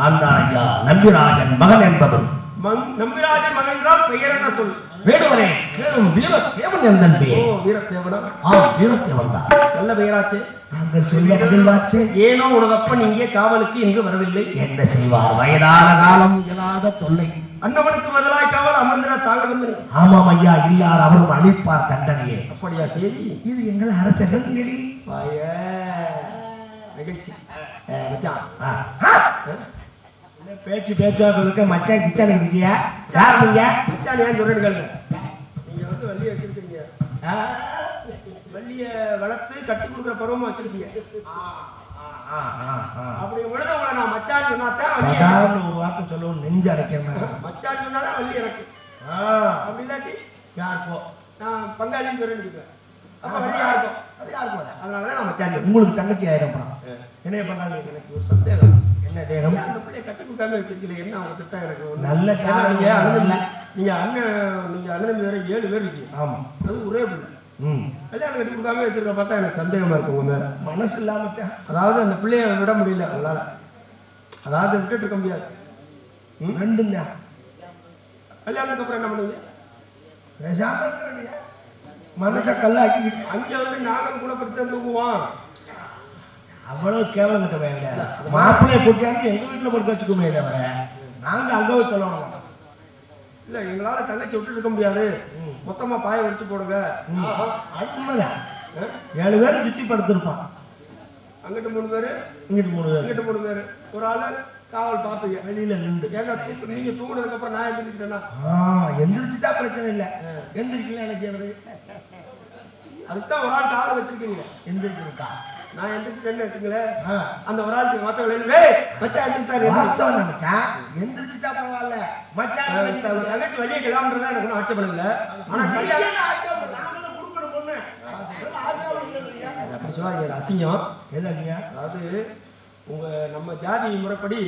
நான் தான் ஐயா நம்பிராஜன் மகன் என்பது நம்பிராஜன் மகன் என்றால் பெயர் என்ன சொல்? வேடுவரே கேளும் வீரத்தேவன் என் தம்பி. ஓ வீரத்தேவனா? ஆ வீரத்தேவன் தான். நல்ல பெயராச்சே. தாங்கள் சொல்ல மகிழ்வாச்சே. ஏனோ உனதப்பன் இங்கே காவலுக்கு இன்று வரவில்லை. என்ன செய்வார்? வயதான காலம் இயலாத தொல்லை. அன்னவனுக்கு பதிலாய் காவல் அமர்ந்திட தாங்கள் வந்து ஆமாம் ஐயா இல்லார் அவரும் அளிப்பார் தண்டனையே. அப்படியா சரி. இது எங்கள் அரசர்கள் நிகழ்ச்சி மச்சான். பேச்சு பேச்சுவாக்கள் இருக்க மச்சான் கிச்சான் இருக்கியா யார் நீங்க? மச்சான் ஏன் சொல்றேன்னு கேளுங்க. நீங்க வந்து வள்ளிய வச்சிருக்கீங்க. வள்ளிய வளர்த்து கட்டி கொடுக்குற பருவமா வச்சிருக்கீங்க. அப்படி விழுத உங்களை நான் மச்சான் சொன்னாதான் வள்ளி ஒரு வார்த்தை சொல்லவும் நெஞ்சு அடைக்கிறேன். மச்சான் சொன்னாதான் வள்ளி எனக்கு. அப்படி இல்லாட்டி யார் போ? நான் பங்காளின்னு சொல்லிட்டு அப்ப வள்ளியா இருக்கும் அது யார் போதா? அதனாலதான் நான் மச்சான் சொல்றேன். உங்களுக்கு தங்கச்சி ஆயிரம் அப்புறம் என்ன பண்ணாங்க எனக்கு ஒரு சந்தேகம். என்ன தேகம்? ஏன் அந்த பிள்ளைய கட்டி கொடுக்காம வச்சிருக்கீங்க என்ன அவங்க திட்டம் எனக்கு? நல்ல சாதனை. ஏன்னா நீங்க அண்ணன் நல்ல. நீங்க அண்ணன் நீங்க அண்ணன் வேற ஏழு பேர் இருக்கீங்க. ஆமா. அது ஒரே பிள்ளை. ம். கல்யாணம் கட்டி கொடுக்காம வச்சிருக்க பார்த்தா எனக்கு சந்தேகமா இருக்கு உங்க மேல. மனசு இல்லாம அதாவது அந்த பிள்ளைய விட முடியல அவங்களால அதாவது விட்டுட்டு இருக்க முடியாது. ரெண்டும் தான் கல்யாணத்துக்கு அப்புறம் என்ன பண்ணுவீங்க? பேசாம இருக்க வேண்டியதா மனசை கல்லாக்கிக்கிட்டு. அங்கே வந்து நாங்களும் கூட படுத்து தூங்குவோம் அவ்வளவு கேவலம் கிட்ட வேண்டாம் மாப்பிள்ளைய கூட்டியாந்து எங்க வீட்டுல படுக்க வச்சுக்குமே தவிர நாங்க அங்க சொல்லணும் இல்ல எங்களால தங்கச்சி விட்டுட்டு இருக்க முடியாது. மொத்தமா பாய வச்சு போடுங்க. அது உண்மைதான். ஏழு பேரும் சுத்தி படுத்திருப்பான். அங்கிட்டு மூணு பேரு இங்கிட்டு மூணு பேர். இங்கிட்டு மூணு பேரு. ஒரு ஆளு காவல் பார்ப்பீங்க வெளியில நின்று. ஏன்னா தூக்கு நீங்க தூங்குனதுக்கு அப்புறம் நான் எந்திரிக்கிட்டேன்னா ஆ எந்திரிச்சுட்டா பிரச்சனை இல்லை. எந்திரிக்கலாம் என்ன செய்யறது? அதுக்குதான் ஒரு ஆள் காவலை வச்சிருக்கீங்க. எந்திரிச்சிருக்கா நான் எந்திரிச்சிட்டேன்னு வச்சுங்களேன். அந்த ஒரு ஆளுக்கு மத்த டேய் மச்சான் எந்திரிச்சிட்டாரு வாஸ்தவம் தான் மச்சான் எந்திரிச்சுட்டா பரவாயில்ல மச்சான் தங்கச்சி வெளியே கிளம்புறதா எனக்கு ஒன்றும் ஆட்சேபம் இல்லை ஆனா கல்யாணம் ஆச்சாரம்? நாங்களும் கொடுக்கணும் பொண்ணு. அப்படி சொல்லாதீங்க அசிங்கம் எது ஆச்சுங்க? அதாவது உங்க நம்ம ஜாதி முறைப்படி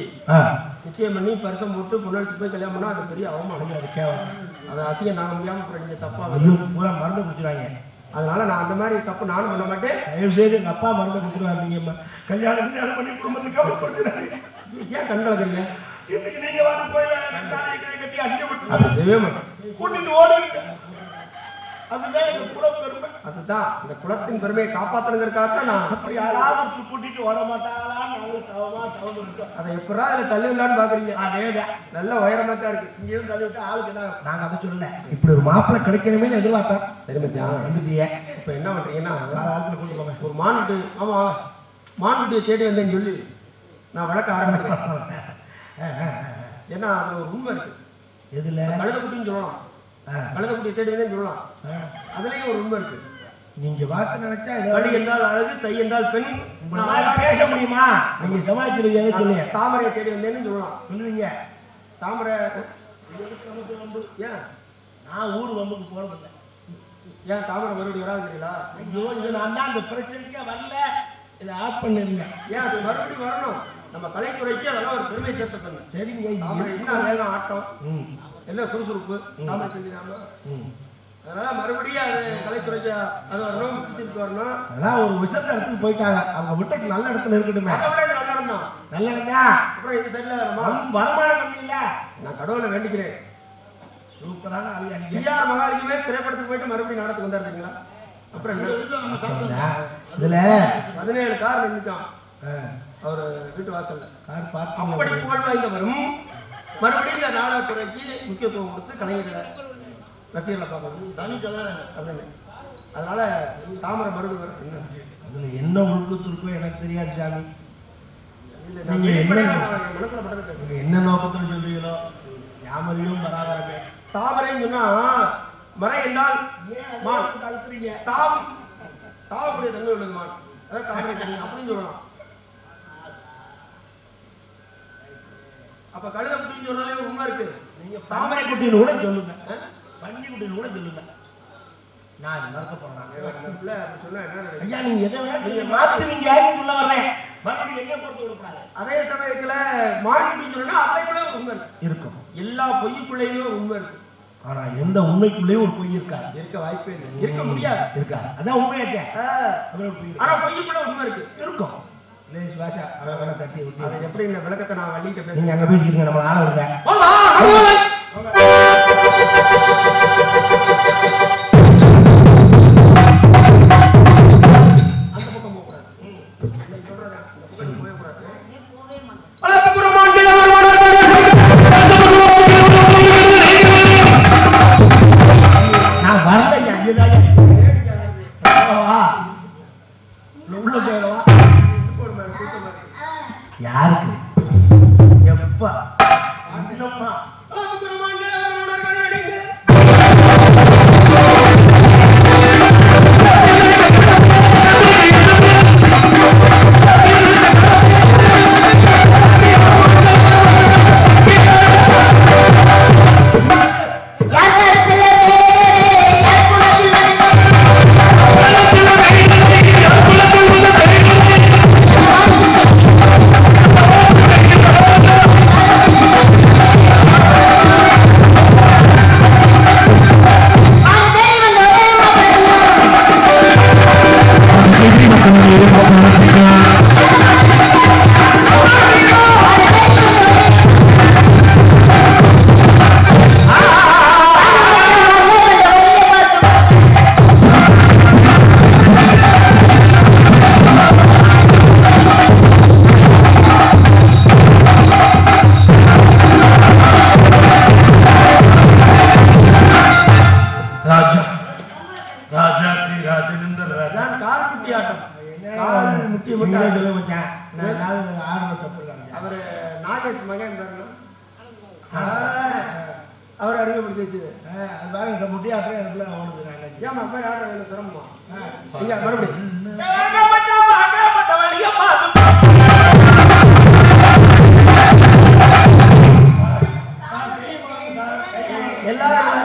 நிச்சயம் பண்ணி பரிசம் போட்டு பொண்ணடிச்சு போய் கல்யாணம் பண்ணா அது பெரிய அவமானம் அது கேவலம். அது அசிங்கம் தாங்க முடியாம அப்புறம் நீங்க தப்பா ஐயோ, பூரா மருந்து குடிச்சிருவாங்க. அதனால நான் அந்த மாதிரி தப்பு நானும் பண்ண மாட்டேன். தயவு செய்து எங்க அப்பா மருந்து நீங்க கல்யாணம் கல்யாணம் பண்ணி குடும்பத்துக்கு கவலைப்படுத்துறாங்க ஏ- ஏன் கண் கலக்குறீங்க இன்னைக்கு நீங்க வந்து கை கட்டி அசிங்கப்பட்டு செய்யவே மாட்டேன் கூட்டிட்டு ஓடுவீங்க அதுதான் எங்க குல பெருமை. அதுதான் இந்த குலத்தின் பெருமையை காப்பாத்தணுங்கிறதுக்காக நான் அப்படி யாராவது கூட்டிட்டு வர மாட்டாங்களா நாங்க தவமா தவம் இருக்கோம் அதை எப்படா அதில் தள்ளி விடலான்னு பாக்குறீங்க நல்ல உயரமா தான் இருக்கு. இங்க இருந்து தள்ளி விட்டு ஆளுக்கு என்ன நாங்க அதை சொல்லல. இப்படி ஒரு மாப்பிள்ளை கிடைக்கணுமே எதிர்பார்த்தோம். சரி மச்சான் வந்துட்டியே. இப்போ என்ன பண்றீங்கன்னா காலத்துல கூட்டு போங்க. ஒரு மான்குட்டி ஆமா மான்குட்டியை தேடி வந்தேன்னு சொல்லி நான் வளர்க்க ஆரம்பிக்கிறேன். ஏன்னா அது ஒரு உண்மை இருக்கு. எதுல? சொல்லலாம். ஆ, கழுதக்குட்டியை தேடி வந்தேன்னு சொல்லலாம். அதுலயும் ஒரு உண்மை இருக்கு. நீங்க பார்த்து நினைச்சா வழி என்றால் அழகு தை என்றால் பெண். பேச முடியுமா? நீங்க சமாளிச்சிருக்கீங்க சொல்லுங்க? தாமரையை தேடி வந்தேன்னு சொல்லலாம். சொல்லுவீங்க. தாமரை ஏன்? நான் ஊர் வம்புக்கு போறதில்ல ஏன் தாமரை மறுபடியும் வராதுங்களா ஐயோ இது நான் தான் அந்த பிரச்சனைக்கே வரல. இதை ஆஃப் பண்ணிருங்க. ஏன் அது மறுபடியும் வரணும்? நம்ம கலைத்துறைக்கு அதெல்லாம் ஒரு பெருமை சேர்த்து சரிங்க இன்னும் வேகம் ஆட்டம். எல்லாம் சுறுசுறுப்பு? தாமரை செஞ்சிடாம ம். அதனால மறுபடியும் அது கலைத்துறைக்கு அது வரணும் கிச்சனுக்கு வரணும். அதெல்லாம் ஒரு விசேஷ இடத்துக்கு போயிட்டாங்க. அவங்க விட்டுட்டு நல்ல இடத்துல இருக்கட்டுமே. அதை விட இது நல்ல இடம் தான். நல்ல இடம்டா அப்புறம் இந்த சைடில் நம்ம வரும் வருமானம் கம்மி இல்ல. நான் கடவுளை வேண்டிக்கிறேன். சூப்பரான ஆளு டிஆர் மகாலிக்குமே திரைப்படத்துக்கு போயிட்டு மறுபடியும் நாடகத்துக்கு வந்தாருங்களா அப்புறம் என்ன. இதுல பதினேழு கார் நின்றுச்சான் ஆ, அவர் வீட்டு வாசல்ல. கார் அப்படி பார்த்து புகழ் வாய்ந்தவரும் மறுபடியும் இந்த நாடகத்துறைக்கு முக்கியத்துவம் கொடுத்து கலைஞர்களை ரசிகர்களை பார்க்கணும். அப்படின்னு. அதனால தாமரை என்ன? அதுல என்ன உள்குத்து இருக்கோ எனக்கு தெரியாது சாமி. நீங்க என்ன- மனசுல பட்டதை பேசுறேன். நீங்க என்ன நோக்கத்துல சொல்றீங்களோ யாமரையும் பராபரமே. தாமரைன்னு சொன்னா மறை என்றால் மான். தாவக்கூடிய தன்மை உள்ளது மான். அதாவது தாமரை அப்படின்னு சொல்லலாம். அப்ப கழுத குட்டின்னு ஒரு உண்மை இருக்கு. நீங்க தாமரை குட்டின்னு கூட சொல்லுங்க. பன்னி குட்டின்னு கூட சொல்லுங்க. நான் மறக்க போறேன்? ஐயா நீங்க எதை வேணா நீங்க மாத்துவீங்க யாரும் சொல்ல வர்றேன் மறுபடியும் என்ன பொறுத்து விடக்கூடாது? அதே சமயத்துல மான் குட்டின்னு சொன்னா அதுக்குள்ளே உண்மை இருக்கு. இருக்கும். எல்லா பொய்யுக்குள்ளேயுமே உண்மை இருக்கு. ஆனா எந்த உண்மைக்குள்ளேயும் ஒரு பொய் இருக்காது. இருக்க வாய்ப்பே இல்லை. இருக்க முடியாது. இருக்காது. அதான் உண்மையாச்சே. ஆனா பொய்யுக்குள்ள உண்மை இருக்கு. இருக்கும். லேஸ் பாஷா அவன் தட்டி அதை எப்படி இந்த விளக்கத்தை நான் வள்ளிகிட்ட நீங்க பேசுறேன் அங்க பேசிக்கிறீங்க நம்ம ஆள விடுங்க. ராஜாதி ராஜனிந்தர் ராஜா. அதான் கால் குட்டி ஆட்டம் கால் முட்டி நீங்களே முட்டி சொல்ல மச்சான். நான் ஏதாவது ஆடுறது தப்பு அவரு நாகேஷ் மகன் பேருனா அவர் அறிமுகப்படுத்தி வச்சது அது பாருங்க இந்த முட்டி ஆட்டுறேன் எனக்குள்ள ஓடுது நான் ஏன் மாதிரி ஆடுறது சிரமமா? இங்க மறுபடியும் எல்லாரும்.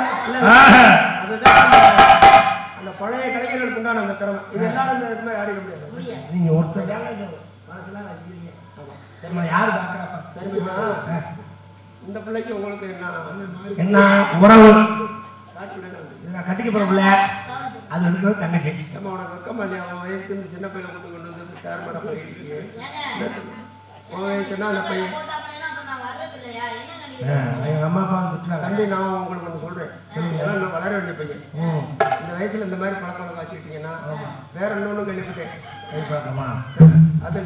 அதுதான் பழைய கலைஞர்களுக்கு உண்டான அந்த திறமை. இது எல்லாரும் இந்த இது மாதிரி ஆடிட முடியாது. நீங்க ஒருத்தர் மனசுலாம் ரசிக்கிறீங்க. சரிம்மா யாரு பாக்குறப்ப சரிம்மா இந்த பிள்ளைக்கு உங்களுக்கு என்ன? என்ன? உறவு? நான் கட்டிக்க போற பிள்ளை. அது இருக்கிறது தங்கச்சி. ஏம்மா உனக்கு வெக்கமா இல்லையா? உன் வயசுக்கு இந்த சின்ன பையனை கூட்டு கொண்டு வந்து டேர் பண்ண போயிருக்கீங்க உன் வயசுனா அந்த பையன்? ஆ, எங்க அம்மா அப்பா திட்டுறாங்க. தம்பி நான் உங்களுக்கு ஒன்று சொல்றேன். ஏன்னா நான் வளர வேண்டிய பையன். ம். இந்த வயசுல இந்த மாதிரி பழக்கம் வழக்கம் வச்சுக்கிட்டீங்கன்னா வேற இன்னொன்று கேள்விப்பட்டேன் கை பார்க்கமா அது.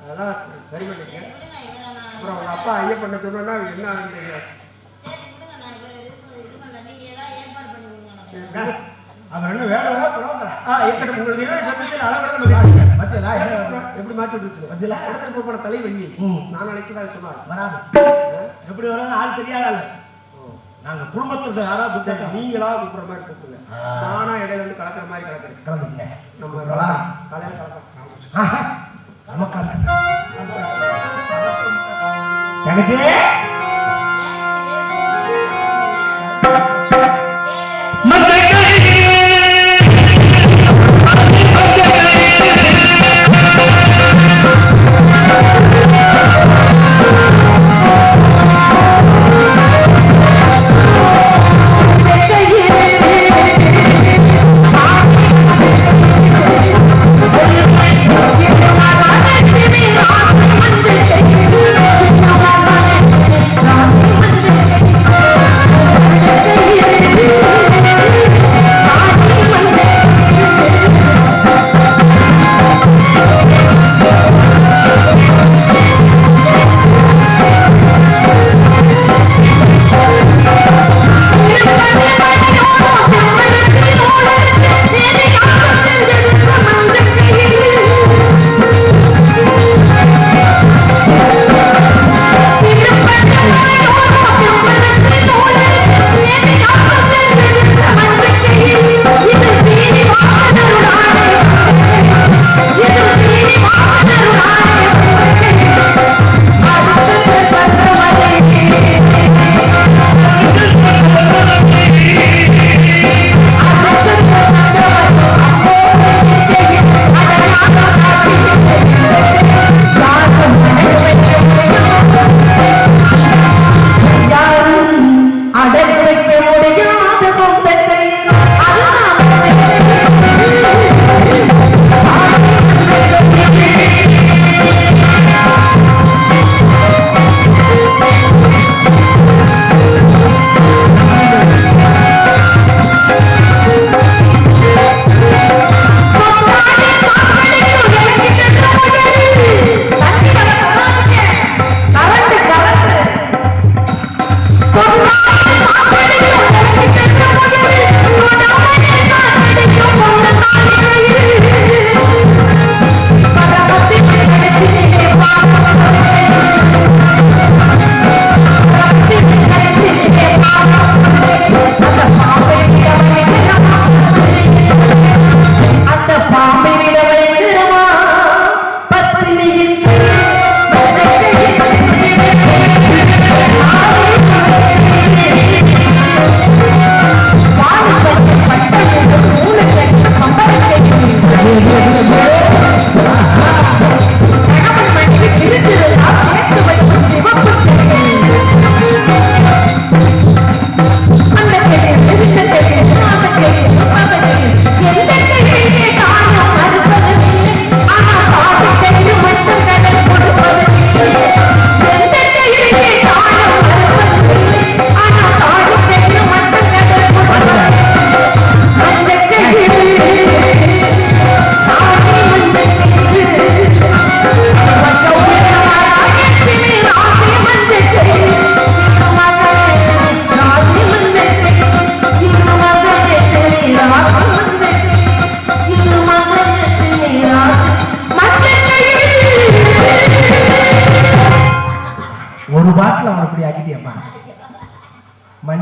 அதெல்லாம் சரி பண்ணிக்க அப்புறம் உங்க அப்பா ஐயப்பண்ண சொன்னா என்ன ஆகுது? அவர் என்ன வேலை வரா பரவாயில்ல ஆ இருக்கட்டும் உங்களுக்கு என்ன சத்தத்தில் அளவிட மகிழ்ச்சி பத்தியலா என்ன எப்படி மாற்றி விட்டுருச்சு? பத்தியலா இடத்துல பொறுப்பான தலைவலியை ம். நான் அழைக்கதாக சொன்னார். வராது. எப்படி வராங்க? ஆள் தெரியாத ஆளு நாங்க குடும்பத்துக்கு யாரா சரி புடிச்சா நீங்களா கூப்பிடுற மாதிரி கூப்பிடுங்க. நானா இடையில இருந்து கலக்கிற மாதிரி கலக்கிறேன். கலந்துக்கல நம்ம? காலையில கலக்கிறோம். நமக்கு அந்த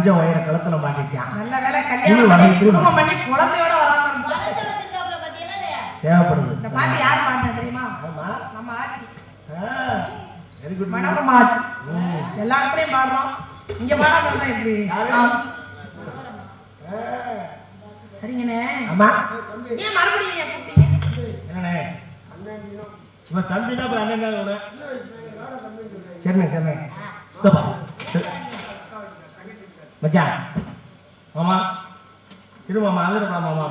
மஞ்ச ஒயர கழுத்துல மாட்டிட்டான் நல்ல வேலை கல்யாணம் பண்ணி குடும்பம் பண்ணி குழந்தையோட வராம? தேவைப்படுது. இந்த பாட்டு யார் பாட்டா தெரியுமா? ஆமா. நம்ம ஆச்சு. வெரி குட் மனோரமா ஆச்சு. எல்லா இடத்துலயும் பாடுறோம். இங்க பாடாம இருந்தா எப்படி. சரிங்கண்ணே. ஆமா. ஏன் மறுபடியும் ஏன் கூப்பிட்டீங்க? என்னண்ணே? இவன் தம்பினா அப்புறம் அண்ணன். சரிண்ணே சரிண்ணே. சித்தப்பா. மச்சான் மாமா இரு மாமா அதிரப்படா மாமா.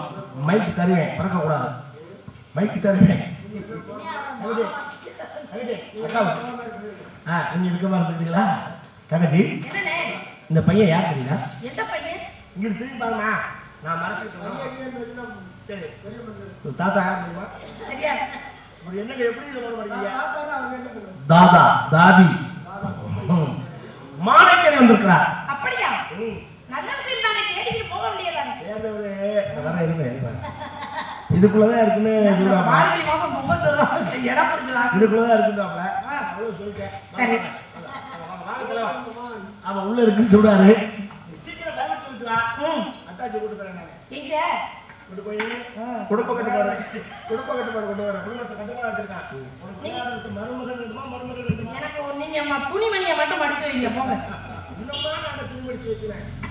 மைக்கு தருவேன் பறக்கக்கூடாது. மைக்கு தருவேன். ஆ நீங்க இருக்க மாதிரி இருந்துட்டீங்களா தங்கச்சி என்னண்ணே? இந்த பையன் யார் தெரியுதா? எந்த பையன்? இங்கிட்டு திரும்பி பாருமா நான் மறைச்சிட்டு சரி. தாத்தா யார் தெரியுமா? தாதா தாதி. ம். மாணிக்கர் வந்திருக்கிறார் அப்படியா நல்ல விஷயம் தானே தேடிக்கிட்டு போக வேண்டியதானே ஏண்டவரே, வர இருங்க இருங்க இதுக்குள்ளதான் இருக்குன்னு இதுக்குள்ளதான் இருக்குன்றாப்ல. சொல்லிட்டேன். சரி. அவன் உள்ள இருக்குன்னு சொல்றாரு. சீக்கிரம் வேலை சொல்லிட்டு வா. அத்தாச்சி கூட்டு தரேன் நானு. எங்க? கொண்டு போய் குடும்ப கட்டுப்பாடு. குடும்ப கட்டுப்பாடு கொண்டு வர. குடும்பத்தை கட்டுப்பாடு வச்சிருக்கான். உனக்கு மருமகன் வேண்டுமா மருமகன் வேண்டுமா? எனக்கு நீங்க ம- துணிமணியை மட்டும் மடிச்சு வைங்க போங்க. இன்னுமா நான் திருமடிச்சு வைக்கிறேன்.